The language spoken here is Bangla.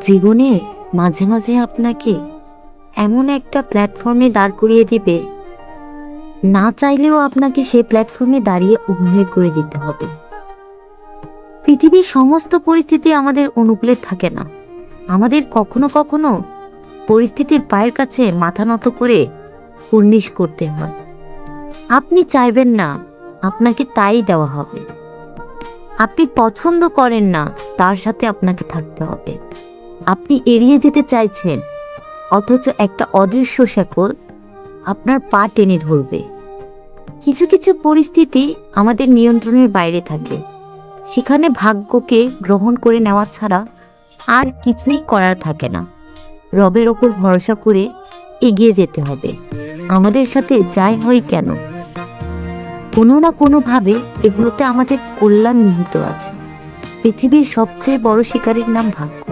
জীবনে মাঝে মাঝে আপনাকে এমন একটা প্ল্যাটফর্মে দাঁড় করিয়ে দিবে। না চাইলেও আপনাকে সেই প্ল্যাটফর্মে দাঁড়িয়ে অভিনয় করে যেতে হবে। পৃথিবীর সমস্ত পরিস্থিতি আমাদের অনুকূলে থাকে না। আমাদের কখনো কখনো পরিস্থিতির পায়ের কাছে মাথা নত করে কুর্নিশ করতে হয়। আপনি চাইবেন না, আপনাকে তাই দেওয়া হবে। আপনি পছন্দ করেন না, তার সাথে আপনাকে থাকতে হবে। আপনি এড়িয়ে যেতে চাইছেন, অথচ একটা অদৃশ্য শেকল আপনার পা টেনে ধরবে। কিছু কিছু পরিস্থিতি আমাদের নিয়ন্ত্রণের বাইরে থাকে। সেখানে ভাগ্যকে গ্রহণ করে নেওয়া ছাড়া আর কিছুই করার থাকে না। রবের ওপর ভরসা করে এগিয়ে যেতে হবে। আমাদের সাথে যাই হয় কেন? কোনো না কোনোভাবে এগুলোতে আমাদের কল্যাণ নিহিত আছে। পৃথিবীর সবচেয়ে বড় শিকারীর নাম ভাগ্য।